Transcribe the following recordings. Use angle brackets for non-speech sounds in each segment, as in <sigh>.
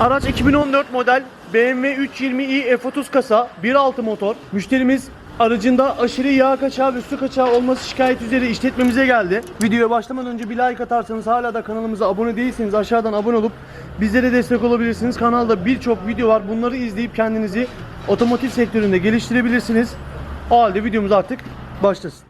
Araç 2014 model BMW 320i F30 kasa 1.6 motor. Müşterimiz aracında aşırı yağ kaçağı ve su kaçağı olması şikayet üzere işletmemize geldi. Videoya başlamadan önce bir like atarsanız hala da kanalımıza abone değilseniz aşağıdan abone olup bizlere destek olabilirsiniz. Kanalda birçok video var. Bunları izleyip kendinizi otomotiv sektöründe geliştirebilirsiniz. O halde videomuz artık başlasın.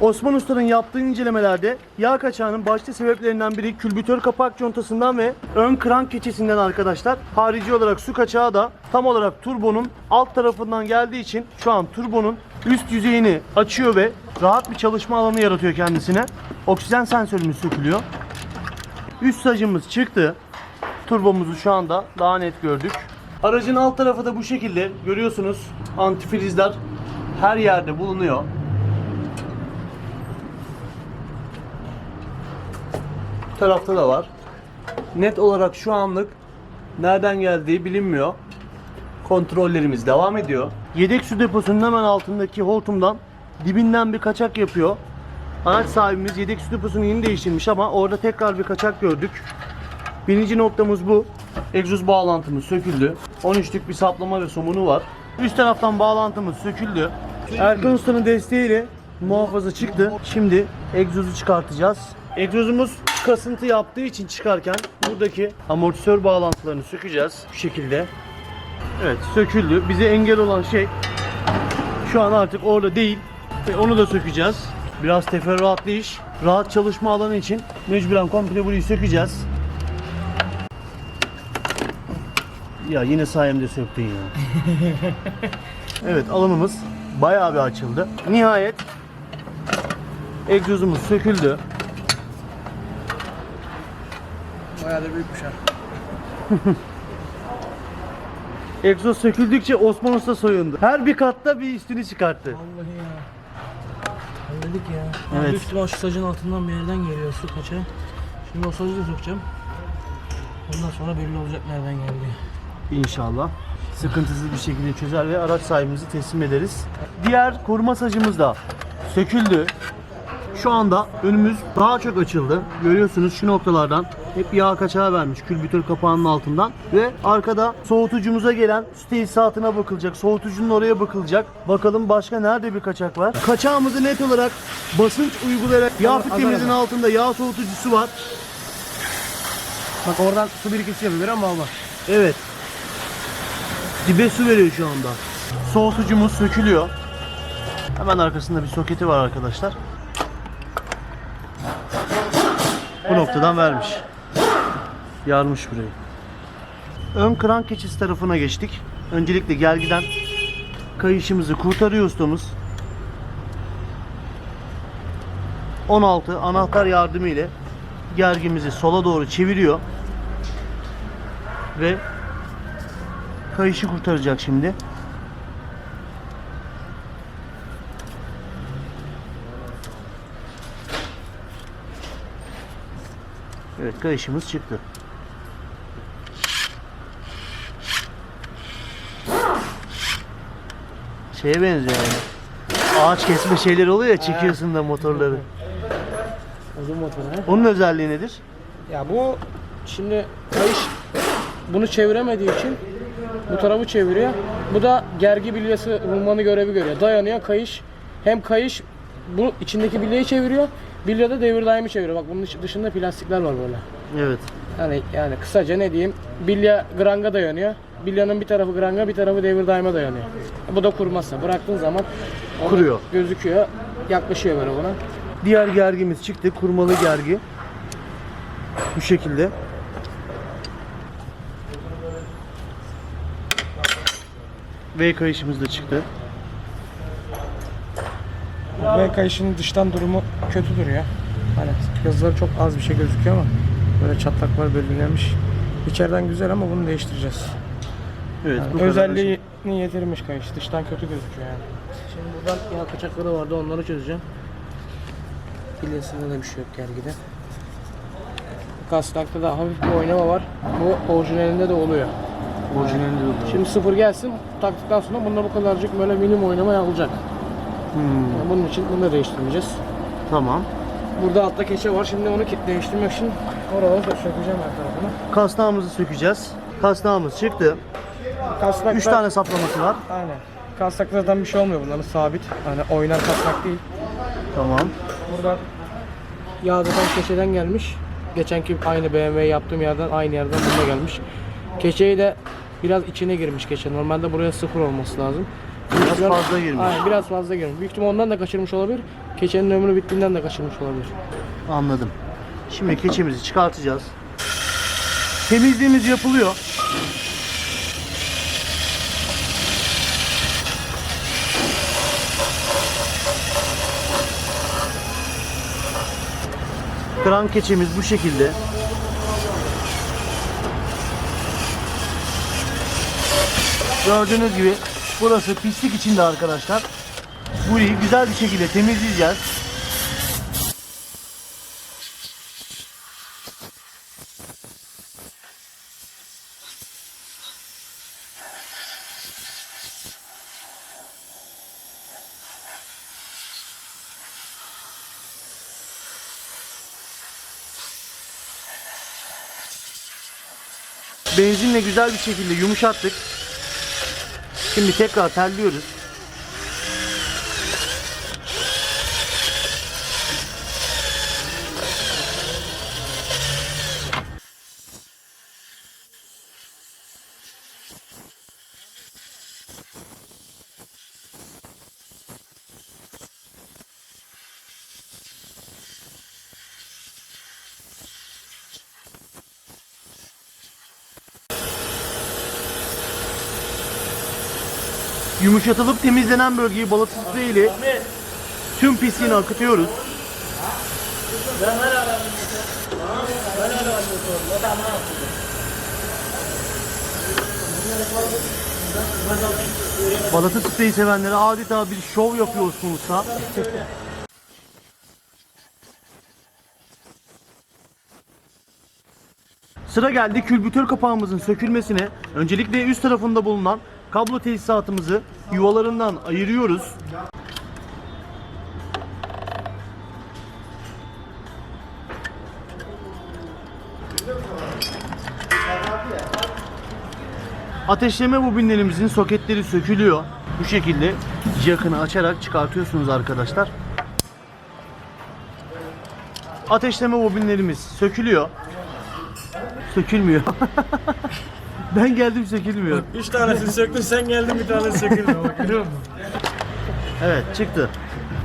Osman Usta'nın yaptığı incelemelerde yağ kaçağının başta sebeplerinden biri külbütör kapak contasından ve ön krank keçesinden arkadaşlar. Harici olarak su kaçağı da tam olarak turbonun alt tarafından geldiği için şu an turbonun üst yüzeyini açıyor ve rahat bir çalışma alanı yaratıyor kendisine. Oksijen sensörümüz sökülüyor. Üst sacımız çıktı. Turbomuzu şu anda daha net gördük. Aracın alt tarafı da bu şekilde. Görüyorsunuz antifrizler her yerde bulunuyor. Tarafta da var. Net olarak şu anlık nereden geldiği bilinmiyor. Kontrollerimiz devam ediyor. Yedek su deposunun hemen altındaki hortumdan dibinden bir kaçak yapıyor. Araç sahibimiz yedek su deposunu yeni değiştirmiş ama orada tekrar bir kaçak gördük. Birinci noktamız bu. Egzoz bağlantımız söküldü. 13'lük bir saplama ve somunu var. Üst taraftan bağlantımız söküldü. Erkan Usta'nın desteğiyle muhafaza çıktı. Şimdi egzozu çıkartacağız. Egzozumuz kasıntı yaptığı için çıkarken buradaki amortisör bağlantılarını sökeceğiz. Bu şekilde. Evet söküldü. Bize engel olan şey şu an artık orada değil. Ve onu da sökeceğiz. Biraz teferruatlı iş. Rahat çalışma alanı için mecburen komple burayı sökeceğiz. Ya yine sayemde söktün ya. <laughs> evet alanımız bayağı bir açıldı. Nihayet egzozumuz söküldü. Bayağı da büyükmüş ha. <laughs> Egzoz söküldükçe Osman Usta soyundu. Her bir katta bir üstünü çıkarttı. Vallahi ya. Halledik ya. Evet. Büyük ihtimal şu sacın altından bir yerden geliyor su kaçağı. Şimdi o sacı da sokacağım. Ondan sonra belli olacak nereden geldi. İnşallah sıkıntısız bir şekilde çözer ve araç sahibimizi teslim ederiz. Diğer koruma sacımız da söküldü. Şu anda önümüz daha çok açıldı. Görüyorsunuz şu noktalardan hep yağ kaçağı vermiş külbütür kapağının altından ve arkada soğutucumuza gelen su tesisatına bakılacak. Soğutucunun oraya bakılacak. Bakalım başka nerede bir kaçak var? Kaçağımızı net olarak basınç uygulayarak yağ fitimizin altında yağ soğutucusu var. Bak oradan su birikintisi yapabilir ama Allah. Evet. Dibe su veriyor şu anda. Soğutucumuz sökülüyor. Hemen arkasında bir soketi var arkadaşlar. Bu noktadan vermiş. Yarmış burayı. Ön krank keçisi tarafına geçtik. Öncelikle gergiden kayışımızı kurtarıyor ustamız. 16 anahtar yardımı ile gergimizi sola doğru çeviriyor ve kayışı kurtaracak şimdi. Evet kayışımız çıktı. Şeye benziyor yani. Ağaç kesme şeyler oluyor ya çekiyorsun da motorları. Uzun motor ha. Onun özelliği nedir? Ya bu şimdi kayış bunu çeviremediği için bu tarafı çeviriyor. Bu da gergi bilyası rulmanı görevi görüyor. Dayanıyor kayış. Hem kayış bu içindeki bilyeyi çeviriyor. Bilye de devir daimi çeviriyor. Bak bunun dış- dışında plastikler var böyle. Evet. Yani yani kısaca ne diyeyim? Bilye granga dayanıyor. Bilyanın bir tarafı granga, bir tarafı devir daima dayanıyor. Bu da kurmazsa bıraktığın zaman Kuruyor. Gözüküyor. Yaklaşıyor böyle buna. Diğer gergimiz çıktı. Kurmalı gergi. Bu şekilde. V kayışımız da çıktı. Ve kayışın dıştan durumu kötü duruyor. Hani yazıları çok az bir şey gözüküyor ama böyle çatlaklar belirlenmiş. İçeriden güzel ama bunu değiştireceğiz. Evet. Yani bu kadar özelliğini yitirmiş kayış. Dıştan kötü gözüküyor yani. Şimdi buradan yağ kaçakları vardı onları çözeceğim. Bilyasında da bir şey yok gergide. Kastakta da hafif bir oynama var. Bu orijinalinde de oluyor. Orijinalinde de oluyor. Şimdi sıfır gelsin taktıktan sonra bunda bu kadarcık böyle minim oynama olacak. Hmm, Yani bunun için bunu değiştirmeyeceğiz. tamam. Burada altta keçe var. Şimdi onu değiştirmek için oraları da sökeceğim her tarafını. Kasnağımızı sökeceğiz. Kasnağımız çıktı. Kasnakta, 3 tane saplaması var. Aynen. Kasnakta zaten bir şey olmuyor bunların sabit. Hani oynar kasnak değil. Tamam. Buradan yağ zaten keçeden gelmiş. Geçenki aynı BMW yaptığım yerden aynı yerden buna gelmiş. Keçeyi de biraz içine girmiş keçe. Normalde buraya sıfır olması lazım. Biraz an- fazla girmiş. Aynen biraz fazla girmiş. Büyük ihtimal ondan da kaçırmış olabilir. Keçenin ömrü bittiğinden de kaçırmış olabilir. Anladım. Şimdi keçimizi çıkartacağız. Temizliğimiz yapılıyor. Kran keçimiz bu şekilde. Gördüğünüz gibi burası pislik içinde arkadaşlar. Burayı güzel bir şekilde temizleyeceğiz. Benzinle güzel bir şekilde yumuşattık. Şimdi tekrar terliyoruz. Yumuşatılıp temizlenen bölgeyi balık sprey ile tüm pisliğini akıtıyoruz. Balata spreyi sevenlere adeta bir şov yapıyorsunuz ha. Sıra geldi külbütör kapağımızın sökülmesine. Öncelikle üst tarafında bulunan kablo tesisatımızı yuvalarından ayırıyoruz. Ateşleme bobinlerimizin soketleri sökülüyor. Bu şekilde yakını açarak çıkartıyorsunuz arkadaşlar. Ateşleme bobinlerimiz sökülüyor. Sökülmüyor. <laughs> ben geldim sökülmüyor. Üç tanesini söktün sen geldin bir. Görüyor musun? Evet çıktı.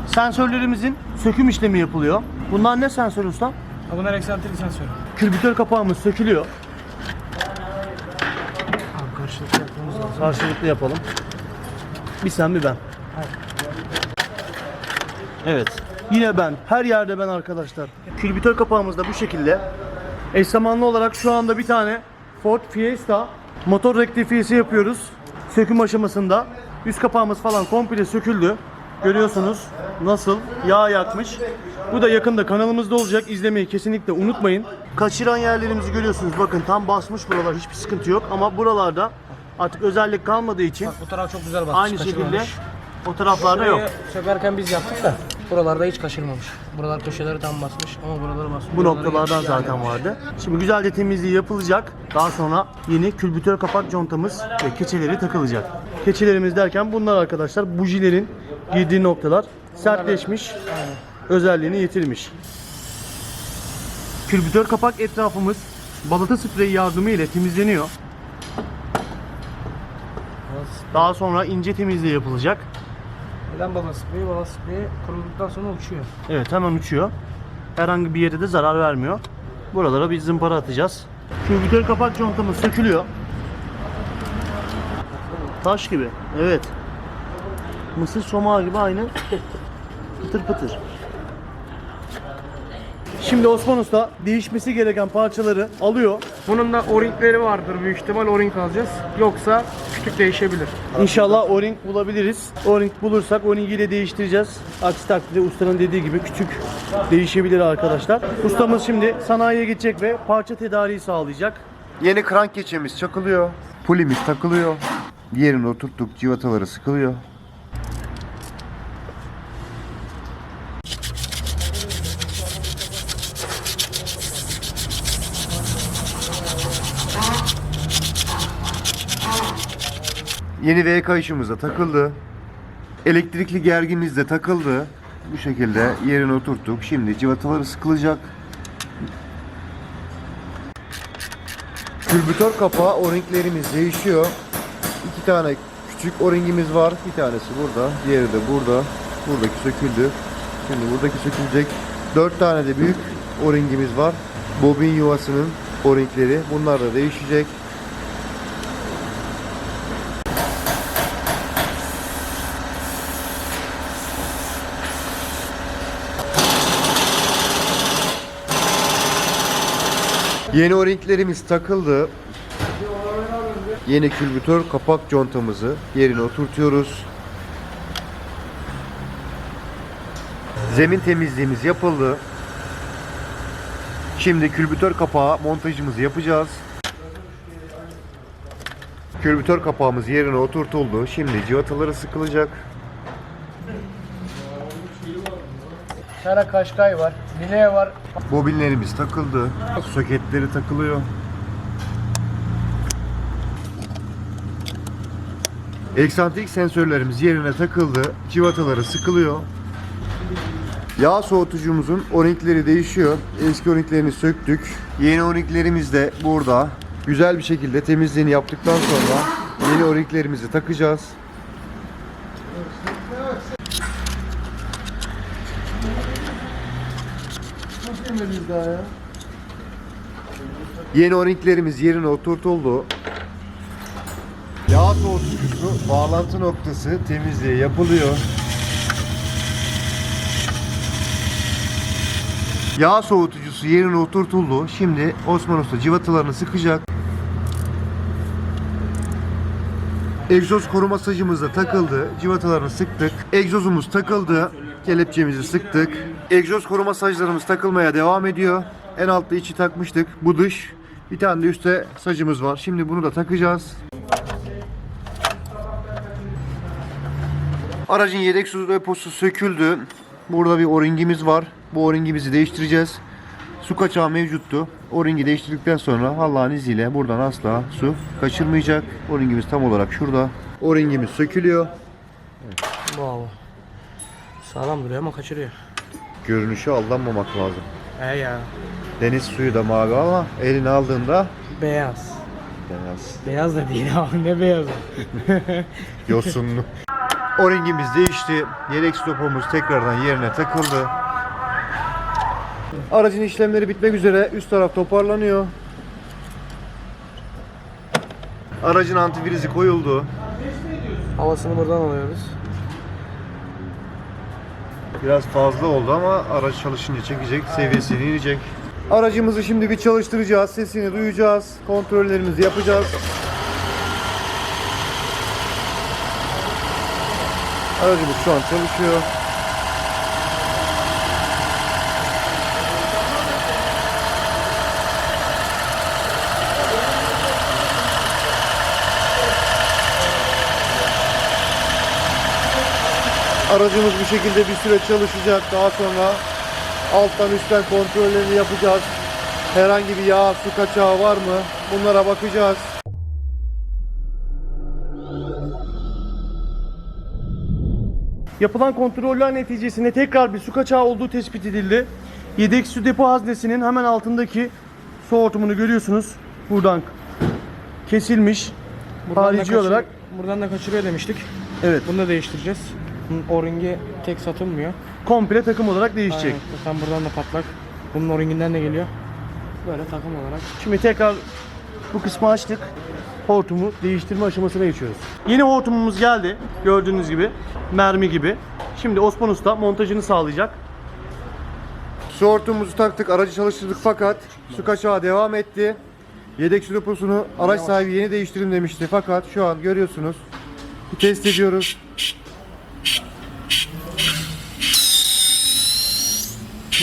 Sensörlerimizin söküm işlemi yapılıyor. Bunlar ne sensör usta? Bunlar eksantrik sensör. Külbütör kapağımız sökülüyor. Abi karşılıklı yapmamız lazım. Karşılıklı yapalım. Bir sen bir ben. Evet. Yine ben. Her yerde ben arkadaşlar. Külbütör kapağımız da bu şekilde. Eş zamanlı olarak şu anda bir tane Ford Fiesta motor rektifiyesi yapıyoruz. Söküm aşamasında. Üst kapağımız falan komple söküldü. Görüyorsunuz nasıl yağ yakmış. Bu da yakında kanalımızda olacak. İzlemeyi kesinlikle unutmayın. Kaçıran yerlerimizi görüyorsunuz. Bakın tam basmış buralar. Hiçbir sıkıntı yok. Ama buralarda artık özellik kalmadığı için Bak bu taraf çok güzel basmış. aynı şekilde kaçırmamış. o taraflarda yok. Sökerken biz yaptık da buralarda hiç kaçırmamış. Buralar köşeleri tam basmış ama buraları basmış. Bu noktalardan zaten vardı. Şimdi güzelce temizliği yapılacak. Daha sonra yeni külbütör kapak contamız ve keçeleri takılacak. Keçelerimiz derken bunlar arkadaşlar bujilerin girdiği noktalar sertleşmiş, özelliğini yitirmiş. Külbütör kapak etrafımız balata spreyi yardımı ile temizleniyor. Daha sonra ince temizliği yapılacak. Neden bala spreyi? Bala spreyi kurulduktan sonra uçuyor. Evet hemen uçuyor. Herhangi bir yere de zarar vermiyor. Buralara bir zımpara atacağız. Külbütör kapak contamız sökülüyor. Taş gibi. Evet. Mısır somağı gibi aynı. Pıtır pıtır. Şimdi Osman Usta değişmesi gereken parçaları alıyor. Bunun da o-ringleri vardır büyük ihtimal o-ring alacağız. Yoksa küçük değişebilir. İnşallah o-ring bulabiliriz. O-ring bulursak o-ringi de değiştireceğiz. Aksi takdirde ustanın dediği gibi küçük değişebilir arkadaşlar. Ustamız şimdi sanayiye gidecek ve parça tedariği sağlayacak. Yeni krank keçemiz çakılıyor. Pulimiz takılıyor. Yerine oturttuk civataları sıkılıyor. Yeni V kayışımız da takıldı. Elektrikli gergimiz de takıldı. Bu şekilde yerine oturttuk. Şimdi civataları sıkılacak. Külbütör kapağı o-ringlerimiz değişiyor. İki tane küçük o-ringimiz var. Bir tanesi burada, diğeri de burada. Buradaki söküldü. Şimdi buradaki sökülecek. Dört tane de büyük o-ringimiz var. Bobin yuvasının o-ringleri. Bunlar da değişecek. Yeni o-ringlerimiz takıldı. Yeni külbütör kapak contamızı yerine oturtuyoruz. Zemin temizliğimiz yapıldı. Şimdi külbütör kapağı montajımızı yapacağız. Külbütör kapağımız yerine oturtuldu. Şimdi civataları sıkılacak. Tane kaşkay var. Bileğe var. Bobinlerimiz takıldı. Soketleri takılıyor. Eksantrik sensörlerimiz yerine takıldı. Civataları sıkılıyor. Yağ soğutucumuzun o-ringleri değişiyor. Eski o-ringlerini söktük. Yeni o-ringlerimiz de burada. Güzel bir şekilde temizliğini yaptıktan sonra yeni o-ringlerimizi takacağız. Yeni o-ringlerimiz yerine oturtuldu. Yağ soğutucusu bağlantı noktası temizliği yapılıyor. Yağ soğutucusu yerine oturtuldu. Şimdi Osman Usta civatalarını sıkacak. Egzoz koruma sacımız da takıldı. Civatalarını sıktık. Egzozumuz takıldı. Kelepçemizi sıktık. Egzoz koruma saclarımız takılmaya devam ediyor. En altta içi takmıştık. Bu dış. Bir tane de üstte sacımız var. Şimdi bunu da takacağız. Aracın yedek su deposu söküldü. Burada bir o-ringimiz var. Bu o-ringimizi değiştireceğiz. Su kaçağı mevcuttu. O-ringi değiştirdikten sonra Allah'ın izniyle buradan asla su kaçırmayacak. O-ringimiz tam olarak şurada. O-ringimiz sökülüyor. Bravo. Sağlam duruyor ama kaçırıyor. Görünüşe aldanmamak lazım. He ya. Deniz suyu da mavi ama eline aldığında Beyaz. beyaz, Beyaz da değil ama ne beyazı. <laughs> yosunlu. O-ringimiz değişti. Yedek stopumuz tekrardan yerine takıldı. Aracın işlemleri bitmek üzere. Üst taraf toparlanıyor. Aracın antifrizi koyuldu. Havasını buradan alıyoruz. Biraz fazla oldu ama araç çalışınca çekecek, seviyesini inecek. Aracımızı şimdi bir çalıştıracağız, sesini duyacağız, kontrollerimizi yapacağız. Aracımız şu an çalışıyor. Aracımız bu şekilde bir süre çalışacak. Daha sonra alttan üstten kontrollerini yapacağız. Herhangi bir yağ, su kaçağı var mı? Bunlara bakacağız. Yapılan kontroller neticesinde tekrar bir su kaçağı olduğu tespit edildi. Yedek su depo haznesinin hemen altındaki su hortumunu görüyorsunuz. Buradan kesilmiş. Buradan da Harici kaçır- olarak Buradan da kaçırıyor demiştik. evet Bunu da değiştireceğiz. O-ringi tek satılmıyor. komple takım olarak değişecek. Aynen. Zaten buradan da patlak. Bunun o-ringinden de geliyor. Böyle takım olarak. Şimdi tekrar bu kısmı açtık. Hortumu değiştirme aşamasına geçiyoruz. Yeni hortumumuz geldi. Gördüğünüz gibi. Mermi gibi. Şimdi Osman Usta montajını sağlayacak. Su hortumumuzu taktık, aracı çalıştırdık fakat su kaçağı devam etti. Yedek su deposunu araç sahibi yeni değiştirin demişti fakat şu an görüyorsunuz. Test ediyoruz.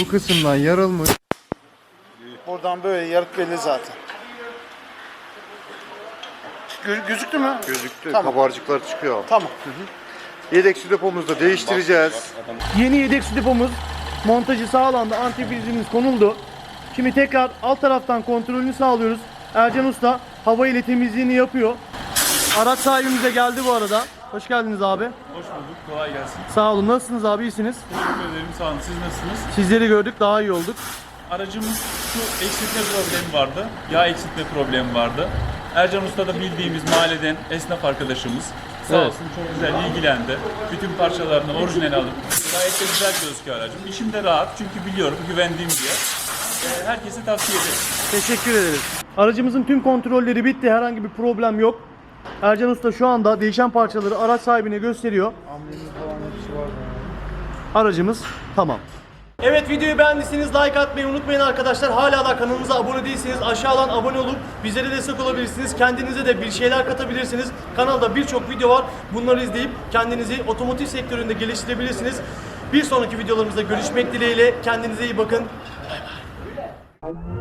Bu kısımdan yarılmış. Buradan böyle yarık belli zaten. Gö- gözüktü mü? Gözüktü. Tamam. Kabarcıklar çıkıyor. Tamam. Yedek su depomuzu da değiştireceğiz. Yeni yedek su depomuz montajı sağlandı. Antifrizimiz konuldu. Şimdi tekrar alt taraftan kontrolünü sağlıyoruz. Ercan Usta hava ile temizliğini yapıyor. Araç sahibimiz de geldi bu arada. Hoş geldiniz abi. Hoş bulduk. Kolay gelsin. Sağ olun. Nasılsınız abi? İyisiniz? Teşekkür ederim. Sağ olun. Siz nasılsınız? Sizleri gördük. Daha iyi olduk. Aracımız şu eksiltme problemi vardı. Yağ eksiltme problemi vardı. Ercan Usta da bildiğimiz mahalleden esnaf arkadaşımız. Sağ Evet. olsun çok güzel ilgilendi. Bütün parçalarını orijinal alıp gayet de güzel gözüküyor aracım. İşim de rahat çünkü biliyorum güvendiğim bir yer. Ee, Herkese tavsiye ederim. Teşekkür ederiz. Aracımızın tüm kontrolleri bitti. Herhangi bir problem yok. Ercan Usta şu anda değişen parçaları araç sahibine gösteriyor. Aracımız tamam. Evet videoyu beğendiyseniz like atmayı unutmayın arkadaşlar. Hala da kanalımıza abone değilseniz aşağıdan abone olup bizlere destek olabilirsiniz. Kendinize de bir şeyler katabilirsiniz. Kanalda birçok video var. Bunları izleyip kendinizi otomotiv sektöründe geliştirebilirsiniz. Bir sonraki videolarımızda görüşmek dileğiyle. Kendinize iyi bakın. Bay bay.